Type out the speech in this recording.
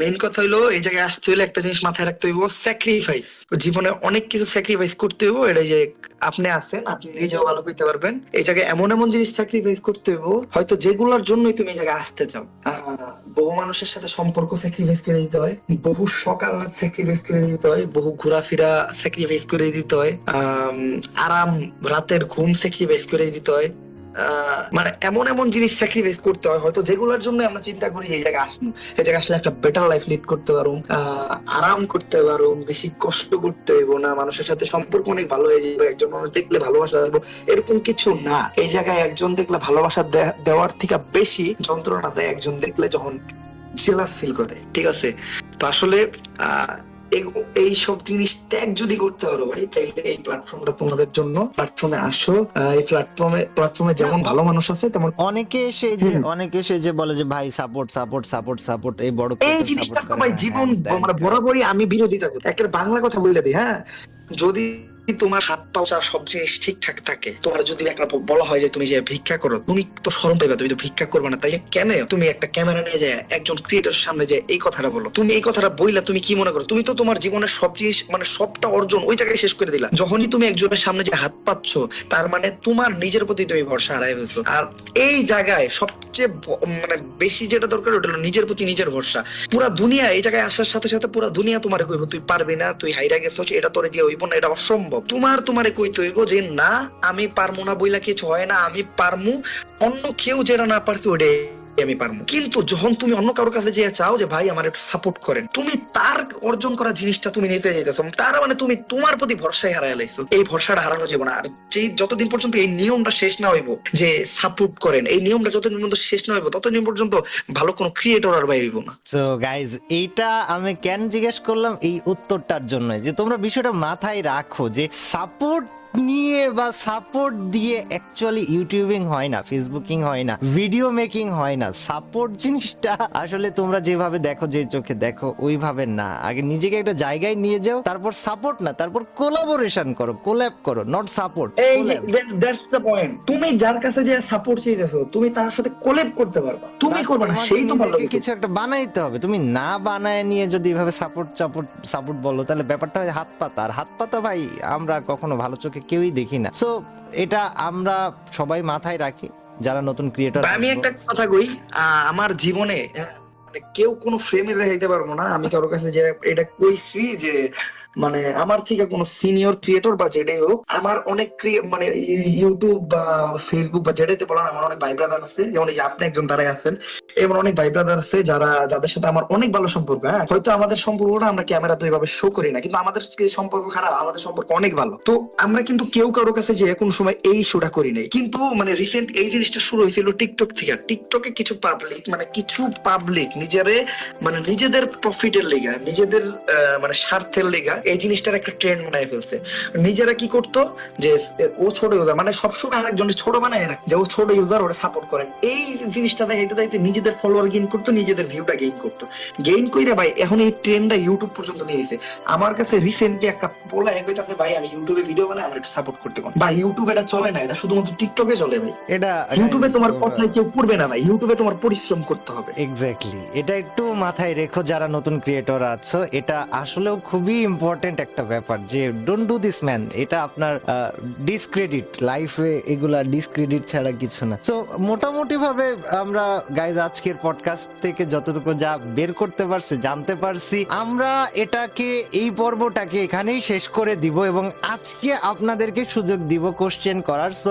Main কথা হইল, এই জায়গায় আসতে হইলে একটা জিনিস মাথায় রাখতে হইব স্যাক্রিফাইস জীবনে অনেক কিছু স্যাক্রিফাইস করতে হইব, এটা যে আপনি আছেন, আপনি নিজেও ভালো করতে পারবেন। এই জায়গায় এমন এমন জিনিস স্যাক্রিফাইস করতে হইব, হয়তো যেগুলোর জন্যই তুমি এই জায়গায় আসতে চাও। বহু মানুষের সাথে সম্পর্ক স্যাক্রিফাইস করে দিতে হয়, বহু সকাল স্যাক্রিফাইস করে দিতে হয়, বহু ঘোরাফেরা স্যাক্রিফাইস করে দিতে হয় আরাম, রাতের ঘুম স্যাক্রিফাইস করে দিতে হয়। মানে এমন এমন জিনিস স্যাক্রিফাইস করতে হয়, হয়তো যেগুলোর জন্য আমরা চিন্তা করি এই জায়গায় আসুন এই জায়গায় আসলে একটা বেটার লাইফ লিড করতে পারো আরাম করতে পারো বেশি কষ্ট করতে হইব না, মানুষের সাথে সম্পর্ক অনেক ভালো হয়ে যাবে একজন মানুষ দেখলে ভালোবাসা দেবো, এরকম কিছু না। এই জায়গায় একজন দেখলে ভালোবাসা দেওয়ার থেকে বেশি যন্ত্রণা দেয় একজন দেখলে যখন জেলাস ফিল করে, ঠিক আছে? তো আসলে, আহ এই- সব জিনিস ত্যাগ যদি করতে পারো ভাই তাইলে এই প্ল্যাটফর্মটা তোমাদের জন্য। প্ল্যাটফর্মে আসো। এই প্ল্যাটফর্মে প্ল্যাটফর্মে যেমন ভালো মানুষ আছে তেমন অনেকে এসে যে অনেকে এসে যে বলে যে ভাই সাপোর্ট সাপোর্ট সাপোর্ট সাপোর্ট এই বড় এই জিনিসটা তো ভাই জীবন মানে বরাবরই আমি বিরোধিতা করি। একটা বাংলা কথা বলে দিই হ্যাঁ? যদি তোমার হাত পাও চা সব জিনিস ঠিকঠাক থাকে, তোমার যদি একটা বলা হয় যে তুমি যে ভিক্ষা করো, তুমি তো শরম পাইবা, তুমি তো ভিক্ষা করবে না তাইলে কেন? তুমি একটা ক্যামেরা নিয়ে যায়, একজন ক্রিয়েটর সামনে যে এই কথাটা বলো। তুমি এই কথাটা বইলা তুমি কি মনে করো? তুমি তো তোমার জীবনের সব জিনিস মানে সবটা অর্জন ওই জায়গায় শেষ করে দিলা। যখনই তুমি একজনের সামনে যে হাত পাচ্ছ, তার মানে তোমার নিজের প্রতি তুমি ভরসা হারাই ফেলছো। আর এই জায়গায় সবচেয়ে মানে বেশি যেটা দরকার, ওটা হলো নিজের প্রতি নিজের ভরসা। পুরা দুনিয়া এই জায়গায় আসার সাথে সাথে পুরা দুনিয়া তোমার কইব তুই পারবি না, তুই হাইরা গেছো এটা তোরে দিয়ে হইব না, এটা অসম্ভব। তোমার তোমারে কইতে হইব যে, না, আমি পারমু না বইলা কিছু হয় না, আমি পারমু, অন্য কেউ যেটা না পারছে ওটাই আমি পারব। কিন্তু যখন তুমি অন্য কারোর কাছে যে চাও যে, ভাই, আমার একটু সাপোর্ট করেন। তুমি তার অর্জন করা জিনিসটা তুমি নিতে যাইতেছো। তার মানে তুমি তোমার প্রতি ভরসায় হারাই লাইছো। এই ভরসাটা হারানো যাবে না। আর যেই যতদিন পর্যন্ত এই নিয়মটা শেষ না হইব, যে সাপোর্ট করেন, এই নিয়মটা যতদিন পর্যন্ত শেষ না হইব, ততদিন পর্যন্ত ভালো কোনো ক্রিয়েটর আর বাইরিব না। সো গাইজ এইটা আমি কেন জিজ্ঞেস করলাম? এই উত্তরটার জন্য যে, তোমরা বিষয়টা মাথায় রাখো যে সাপোর্ট নিয়ে বা সাপোর্ট দিয়ে অ্যাকচুয়ালি ইউটিউবিং হয় না ফেসবুকিং হয় না ভিডিও মেকিং হয় না। সাপোর্ট জিনিসটা আসলে তোমরা যেভাবে দেখো যে চোখে দেখো ওইভাবে না। আগে নিজেকে একটা জায়গায় নিয়ে যাও তারপর সাপোর্ট না তারপর কোলাবোরেশন করো কোল্যাব করো নট সাপোর্ট এই দ্যাটস দ্য পয়েন্ট তুমি যার কাছে যে সাপোর্ট চাইতেছো তুমি তার সাথে কোলেব করতে পারবা। তুমি করবে না সেই তো ভালো কিছু। একটা বানাইতে হবে। তুমি না বানায় নিয়ে যদি এভাবে সাপোর্ট সাপোর্ট সাপোর্ট বলো তাহলে ব্যাপারটা হয় হাত পাতা। আর হাত পাতা ভাই আমরা কখনো ভালো চোখে কেউই দেখি না। সো এটা আমরা সবাই মাথায় রাখি। যারা নতুন ক্রিয়েটর আমি একটা কথা কই আহ, আমার জীবনে মানে কেউ কোনো ফ্রেমে দেখাইতে পারব না। আমি কারোর কাছে যে এটা কইছি যে মানে আমার থেকে কোনো সিনিয়র ক্রিয়েটর বা যেটাই হোক, আমার অনেক মানে ইউটিউব বা ফেসবুক বা যেটাতে বলেন, আমার অনেক ভাই ব্রাদার আছে। যেমন এই আপনি একজন তারাই আছেন, এমন অনেক ভাই ব্রাদার আছে যারা, যাদের সাথে আমার অনেক ভালো সম্পর্ক হ্যাঁ? হয়তো আমাদের সম্পর্কটা আমরা ক্যামেরা তো এইভাবে শো করি না, কিন্তু আমাদের সম্পর্ক খারাপ, আমাদের সম্পর্ক অনেক ভালো। তো আমরা কিন্তু কেউ কারোর কাছে যে কোন সময় এই শোটা করি নাই। কিন্তু মানে রিসেন্ট এই জিনিসটা শুরু হয়েছিল টিকটক থেকে। টিকটকে কিছু পাবলিক মানে কিছু পাবলিক নিজেরে মানে নিজেদের প্রফিটের লেগা, নিজেদের মানে স্বার্থের লেগা এই জিনিসটার একটা ট্রেন্ড বানায় ফেলছে। নিজেরা কি করতো? যে ও ছোট ইউজার মানে সবসময় আরেকজনের ছোট বানায় না যে ও ছোট ইউজার ওরা সাপোর্ট করেন এই জিনিসটা দেখাইতে দেখাইতে নিজেদের ফলোয়ার গেইন করতো নিজেদের ভিউটা গেইন করতো। গেইন কইরা ভাই এখন এই ট্রেন্ডটা ইউটিউব পর্যন্ত নিয়ে গেছে আমার কাছে রিসেন্টলি একটা পোলা এক হইতাছে ভাই আমি ইউটিউবে ভিডিও বানাই আমার একটু সাপোর্ট করতে কোন ভাই ইউটিউব এটা চলে না এটা শুধুমাত্র টিকটকে চলে ভাই। এটা ইউটিউবে তোমার কথায় কেউ পড়বে না ভাই ইউটিউবে তোমার পরিশ্রম করতে হবে। এক্স্যাক্টলি এটা একটু মাথায় রেখো যারা নতুন ক্রিয়েটর আছো এটা আসলেও খুবই ইম্পর্টেন্ট একটা ব্যাপার যে ডোন্ট ডু দিস ম্যান এটা আপনার ডিসক্রেডিট লাইফে এগুলা ডিসক্রেডিট ছাড়া কিছু না। সো মোটামুটি ভাবে আমরা গাইজ আজকের পডকাস্ট থেকে যতটুকু যা বের করতে পারছি, জানতে পারছি, আমরা এটাকে, এই পর্বটাকে এখানেই শেষ করে দিব এবং আজকে আপনাদেরকে সুযোগ দিব কোশ্চেন করার। সো